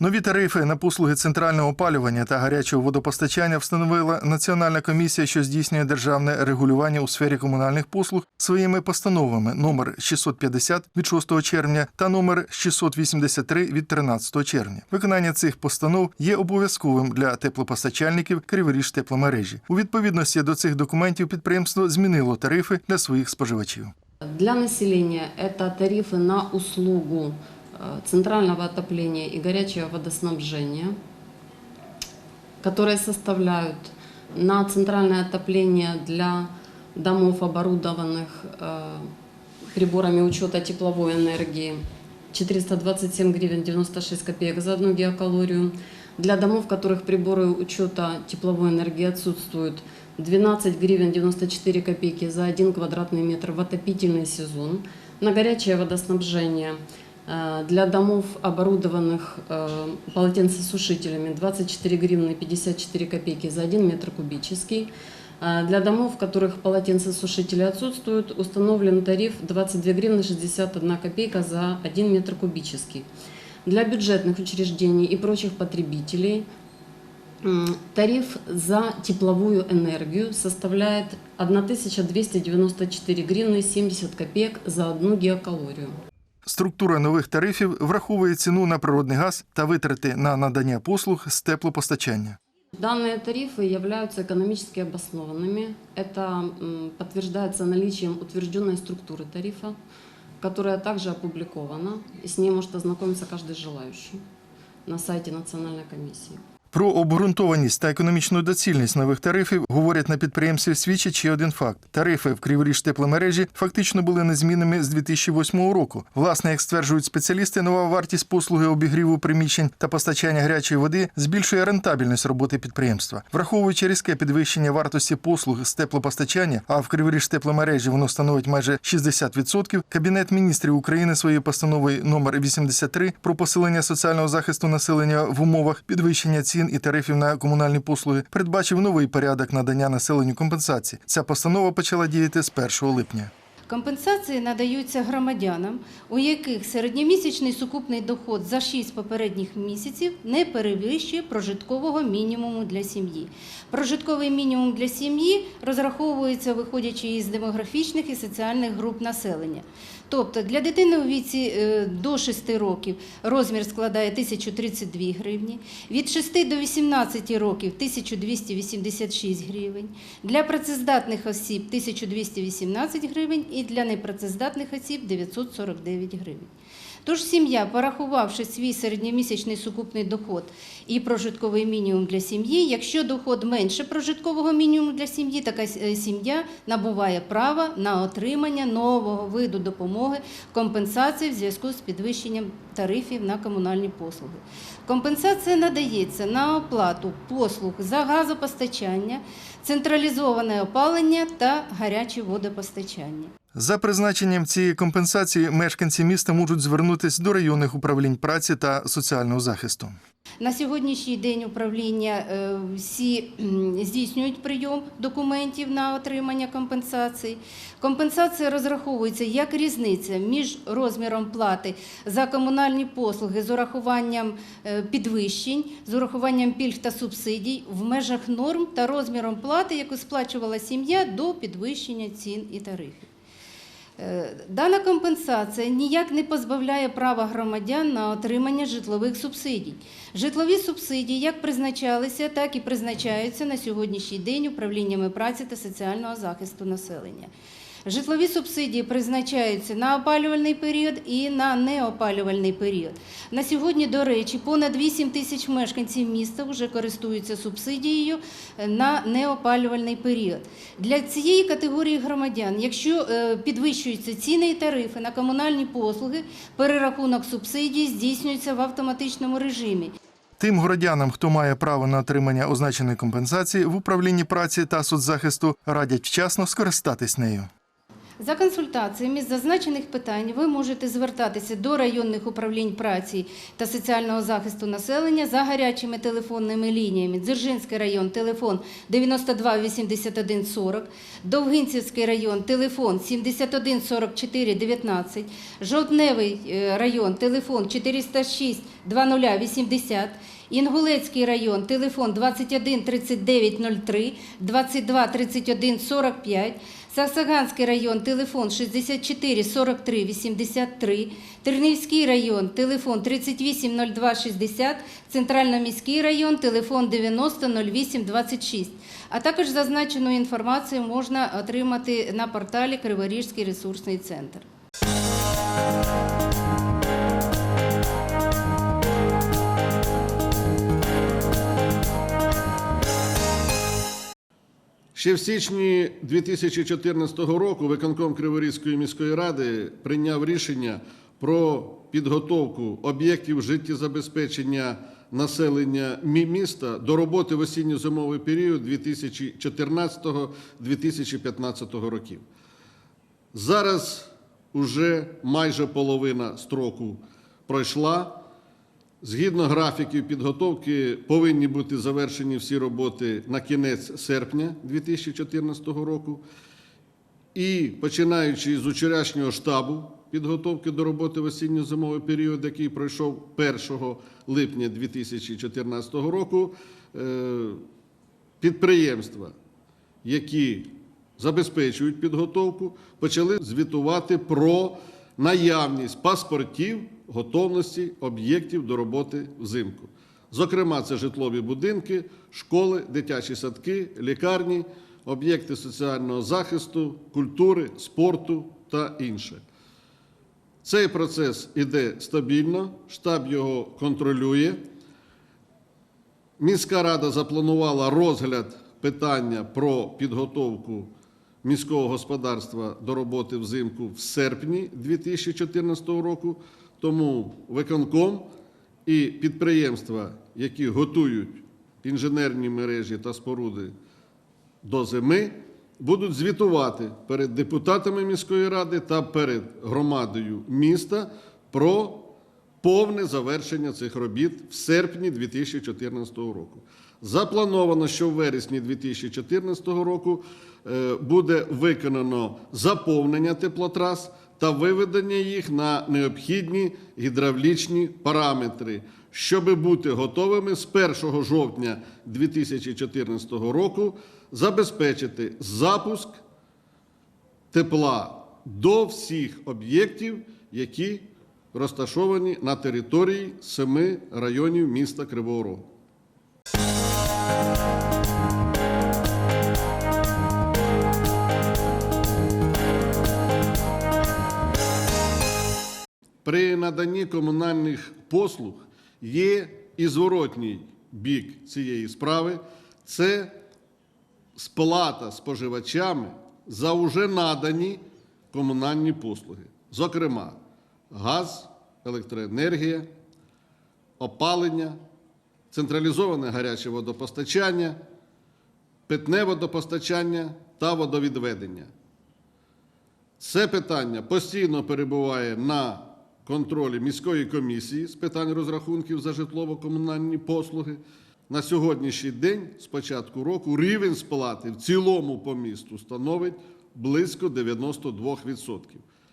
Нові тарифи на послуги центрального опалювання та гарячого водопостачання встановила Національна комісія, що здійснює державне регулювання у сфері комунальних послуг своїми постановами номер 650 від 6 червня та номер 683 від 13 червня. Виконання цих постанов є обов'язковим для теплопостачальників Криворіж тепломережі. У відповідності до цих документів підприємство змінило тарифи для своїх споживачів. Для населения это тарифы на услугу э, центрального отопления и горячего водоснабжения, которые составляют на центральное отопление для домов, оборудованных э, приборами учета тепловой энергии 427 гривен 96 копеек за одну геокалорию. Для домов, в которых приборы учета тепловой энергии отсутствуют, 12 гривен 94 копейки за 1 квадратный метр в отопительный сезон. На горячее водоснабжение э, для домов, оборудованных э, полотенцесушителями, 24 гривны 54 копейки за 1 метр кубический. А Для домов, в которых полотенцесушители отсутствуют, установлен тариф 22 гривны 61 копейка за 1 метр кубический. Для бюджетных учреждений и прочих потребителей тариф за тепловую энергию составляет 1294 гривны 70 копеек за одну геокалорию. Структура нових тарифів враховує ціну на природний газ та витрати на надання послуг з теплопостачання. Данные тарифы являются экономически обоснованными. Это м, подтверждается наличием утвержденной структуры тарифа, которая также опубликована. И с ней может ознакомиться каждый желающий на сайте Национальной комиссии. Про обґрунтованість та економічну доцільність нових тарифів говорять на підприємстві свідчить ще один факт: тарифи в Криворіж тепломережі фактично були незмінними з 2008 року. Власне, як стверджують спеціалісти, нова вартість послуги обігріву приміщень та постачання гарячої води збільшує рентабельність роботи підприємства, враховуючи різке підвищення вартості послуг з теплопостачання, а в Криворіж тепломережі воно становить майже 60%, Кабінет міністрів України своєю постановою номер 83 про посилення соціального захисту населення в умовах підвищення цін і тарифів на комунальні послуги передбачив новий порядок надання населенню компенсації. Ця постанова почала діяти з 1 липня. Компенсації надаються громадянам, у яких середньомісячний сукупний доход за 6 попередніх місяців не перевищує прожиткового мінімуму для сім'ї. Прожитковий мінімум для сім'ї розраховується виходячи із демографічних і соціальних груп населення. Тобто для дитини у віці е, до 6 років розмір складає 1032 гривні, від 6 до 18 років 1286 гривень, для працездатних осіб 1218 гривень і для непрацездатних осіб 949 гривень. Тож сім'я, порахувавши свій середньомісячний сукупний доход і прожитковий мінімум для сім'ї, якщо доход менше прожиткового мінімуму для сім'ї, така е, сім'я набуває права на отримання нового виду допомоги компенсації в зв'язку з підвищенням тарифів на комунальні послуги. Компенсація надається на оплату послуг за газопостачання, централізоване опалення та гаряче водопостачання. За призначенням цієї компенсації мешканці міста можуть звернутися до районних управлінь праці та соціального захисту. На сьогоднішній день управління е, всі здійснюють прийом документів на отримання компенсацій. Компенсація розраховується як різниця між розміром плати за комунальні послуги з урахуванням е, підвищень, з урахуванням пільг та субсидій в межах норм та розміром плати, яку сплачувала сім'я до підвищення цін і тарифів. Е, Дана компенсація ніяк не позбавляє права громадян на отримання житлових субсидій. Житлові субсидії як призначалися, так і призначаються на сьогоднішній день управліннями праці та соціального захисту населення. Житлові субсидії призначаються на опалювальний період і на неопалювальний період. На сьогодні, до речі, понад 8 тисяч мешканців міста вже користуються субсидією на неопалювальний період. Для цієї категорії громадян, якщо е, підвищуються ціни і тарифи на комунальні послуги, перерахунок субсидій здійснюється в автоматичному режимі. Тим городянам, хто має право на отримання означеної компенсації, в управлінні праці та соцзахисту радять вчасно скористатись нею. За консультаціями з зазначених питань ви можете звертатися до районних управлінь праці та соціального захисту населення за гарячими телефонними лініями. Дзержинський район, телефон 92 81 40, Довгинцівський район, телефон 71 44 19, Жовтневий е, район, телефон 406 2080, Інгулецький район, телефон 21 39 03, 22 31 45, Саксаганський район, телефон 64 43 83, Тернівський район, телефон 38 02 60, Центрально-міський район, телефон 90 08 26. А також зазначену інформацію можна отримати на порталі Криворіжський ресурсний центр. Ще в січні 2014 року виконком Криворізької міської ради прийняв рішення про підготовку об'єктів життєзабезпечення населення міста до роботи в осінньо-зимовий період 2014-2015 років. Зараз уже майже половина строку пройшла. Згідно графіків підготовки, повинні бути завершені всі роботи на кінець серпня 2014 року. І починаючи з вчорашнього штабу підготовки до роботи в осінньо-зимовий період, який пройшов 1 липня 2014 року, е, підприємства, які забезпечують підготовку, почали звітувати про наявність паспортів готовності об'єктів до роботи взимку. Зокрема, це житлові будинки, школи, дитячі садки, лікарні, об'єкти соціального захисту, культури, спорту та інше. Цей процес іде стабільно, штаб його контролює. Міська рада запланувала розгляд питання про підготовку міського господарства до роботи взимку в серпні 2014 року. Тому виконком і підприємства, які готують інженерні мережі та споруди до зими, будуть звітувати перед депутатами міської ради та перед громадою міста про повне завершення цих робіт в серпні 2014 року. Заплановано, що в вересні 2014 року е, буде виконано заповнення теплотрас та виведення їх на необхідні гідравлічні параметри, щоб бути готовими з 1 жовтня 2014 року забезпечити запуск тепла до всіх об'єктів, які розташовані на території семи районів міста Кривого Рогу. При наданні комунальних послуг є і зворотній бік цієї справи це сплата споживачами за уже надані комунальні послуги. Зокрема, газ, електроенергія, опалення, централізоване гаряче водопостачання, питне водопостачання та водовідведення. Це питання постійно перебуває на контролі міської комісії з питань розрахунків за житлово-комунальні послуги. На сьогоднішній день, з початку року, рівень сплати в цілому по місту становить близько 92%,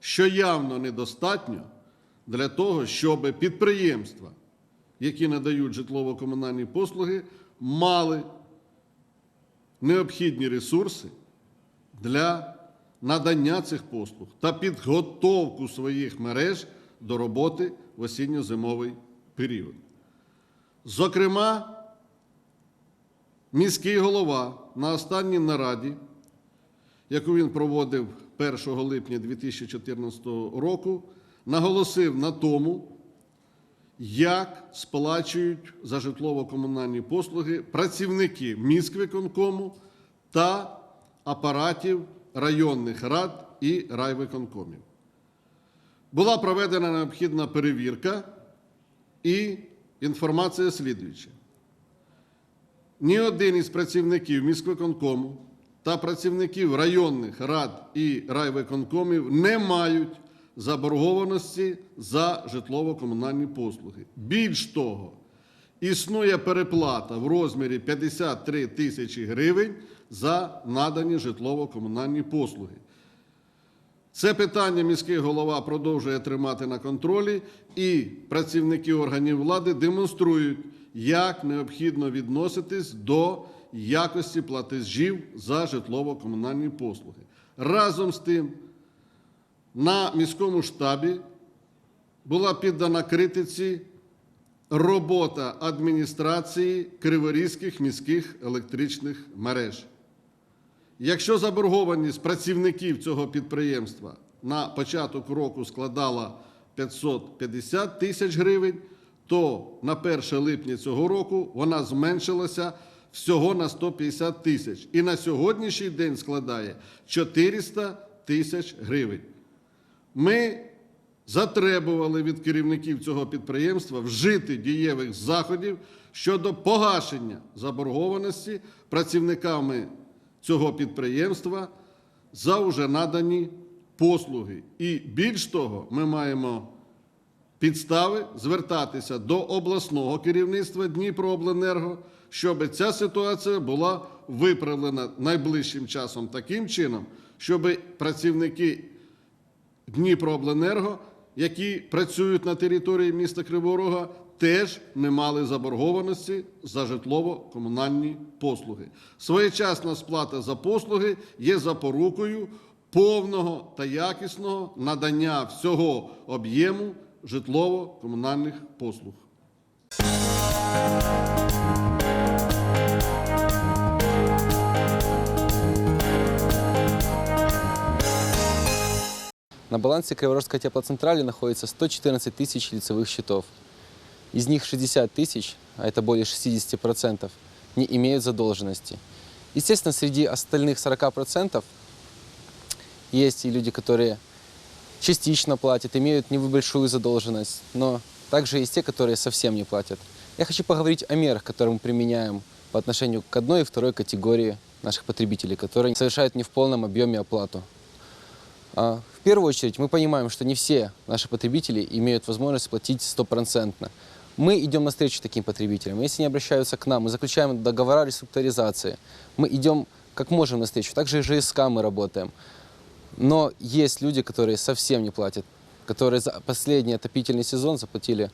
що явно недостатньо для того, щоб підприємства, які надають житлово-комунальні послуги, мали необхідні ресурси для надання цих послуг та підготовку своїх мереж до роботи в осінньо-зимовий період. Зокрема, міський голова на останній нараді, яку він проводив 1 липня 2014 року, наголосив на тому, як сплачують за житлово-комунальні послуги працівники міськвиконкому та апаратів районних рад і райвиконкомів. Була проведена необхідна перевірка і інформація слідуюча. Ні один із працівників міськвиконкому та працівників районних рад і райвиконкомів не мають заборгованості за житлово-комунальні послуги. Більш того, існує переплата в розмірі 53 тисячі гривень за надані житлово-комунальні послуги. Це питання міський голова продовжує тримати на контролі, і працівники органів влади демонструють, як необхідно відноситись до якості платежів за житлово-комунальні послуги. Разом з тим, на міському штабі була піддана критиці робота адміністрації Криворізьких міських електричних мереж. Якщо заборгованість працівників цього підприємства на початок року складала 550 тисяч гривень, то на 1 липня цього року вона зменшилася всього на 150 тисяч і на сьогоднішній день складає 400 тисяч гривень. Ми затребували від керівників цього підприємства вжити дієвих заходів щодо погашення заборгованості працівниками цього підприємства за вже надані послуги. І більш того, ми маємо підстави звертатися до обласного керівництва Дніпрообленерго, щоб ця ситуація була виправлена найближчим часом таким чином, щоб працівники Дніпрообленерго, які працюють на території міста Кривого Рога, теж не мали заборгованості за житлово-комунальні послуги. Своєчасна сплата за послуги є запорукою повного та якісного надання всього об'єму житлово-комунальних послуг. На балансе Криворожской теплоцентрали находится 114 тысяч лицевых счетов. Из них 60 тысяч, а это более 60%, не имеют задолженности. Естественно, среди остальных 40% есть и люди, которые частично платят, имеют небольшую задолженность, но также есть те, которые совсем не платят. Я хочу поговорить о мерах, которые мы применяем по отношению к одной и второй категории наших потребителей, которые совершают не в полном объеме оплату. А, В первую очередь мы понимаем, что не все наши потребители имеют возможность платить стопроцентно. Мы идем навстречу таким потребителям. Если они обращаются к нам, мы заключаем договора реструктуризации. Мы идем как можем навстречу. Также и ЖСК мы работаем. Но есть люди, которые совсем не платят, которые за последний отопительный сезон заплатили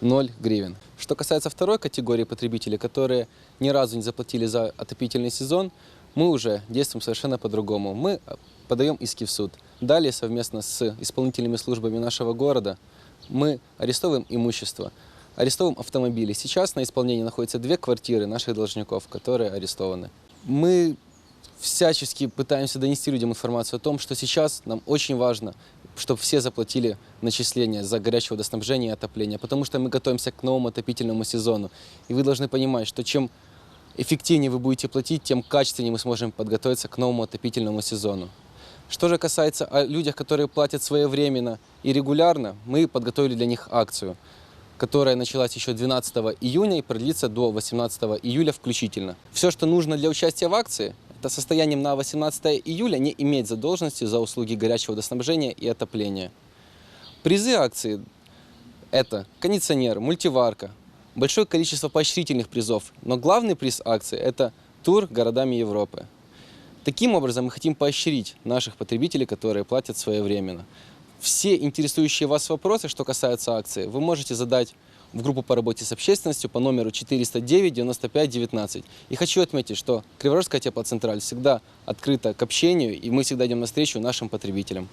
0 гривен. Что касается второй категории потребителей, которые ни разу не заплатили за отопительный сезон, мы уже действуем совершенно по-другому. Мы э, подаем иски в суд. Далее, совместно с исполнительными службами нашего города, мы арестовываем имущество, арестовываем автомобили. Сейчас на исполнении находятся две квартиры наших должников, которые арестованы. Мы всячески пытаемся донести людям информацию о том, что сейчас нам очень важно, чтобы все заплатили начисления за горячее водоснабжение и отопление, потому что мы готовимся к новому отопительному сезону. И вы должны понимать, что чем эффективнее вы будете платить, тем качественнее мы сможем подготовиться к новому отопительному сезону. Что же касается о людях, которые платят своевременно и регулярно, мы подготовили для них акцию, которая началась еще 12 июня и продлится до 18 июля включительно. Все, что нужно для участия в акции, это состоянием на 18 июля не иметь задолженности за услуги горячего водоснабжения и отопления. Призы акции – это кондиционер, мультиварка, большое количество поощрительных призов. Но главный приз акции – это тур городами Европы. Таким образом, мы хотим поощрить наших потребителей, которые платят своевременно. Все интересующие вас вопросы, что касаются акции, вы можете задать в группу по работе с общественностью по номеру 409 95 19. И хочу отметить, что Криворожская теплоцентраль всегда открыта к общению, и мы всегда идем навстречу нашим потребителям.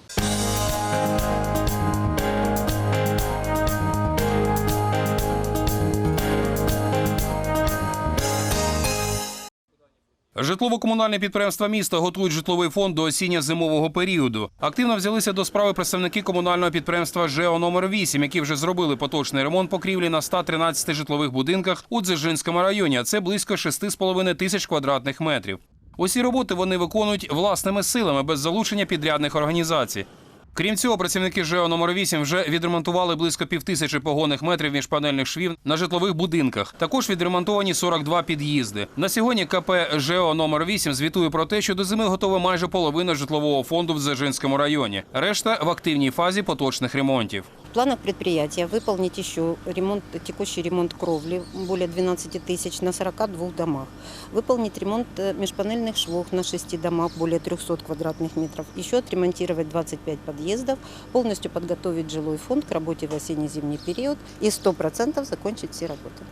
Житлово-комунальні підприємства міста готують житловий фонд до осінньо-зимового періоду. Активно взялися до справи представники комунального підприємства ЖЕО номер 8 які вже зробили поточний ремонт покрівлі на 113 житлових будинках у Дзержинському районі. а Це близько 6,5 тисяч квадратних метрів. Усі роботи вони виконують власними силами без залучення підрядних організацій. Крім цього, працівники ЖЕО номер 8 вже відремонтували близько півтисячі погонних метрів міжпанельних швів на житлових будинках. Також відремонтовані 42 під'їзди. На сьогодні КП ЖЕО номер 8 звітує про те, що до зими готова майже половина житлового фонду в Дзержинському районі. Решта в активній фазі поточних ремонтів. В планах предприятия выполнить еще ремонт, текущий ремонт кровли более 12 тысяч на 42 домах. Выполнить ремонт э, межпанельных швов на 6 домах более 300 квадратных метров. Еще отремонтировать 25 подъездов, полностью подготовить жилой фонд к работе в осенне-зимний период и 100% закончить все работы.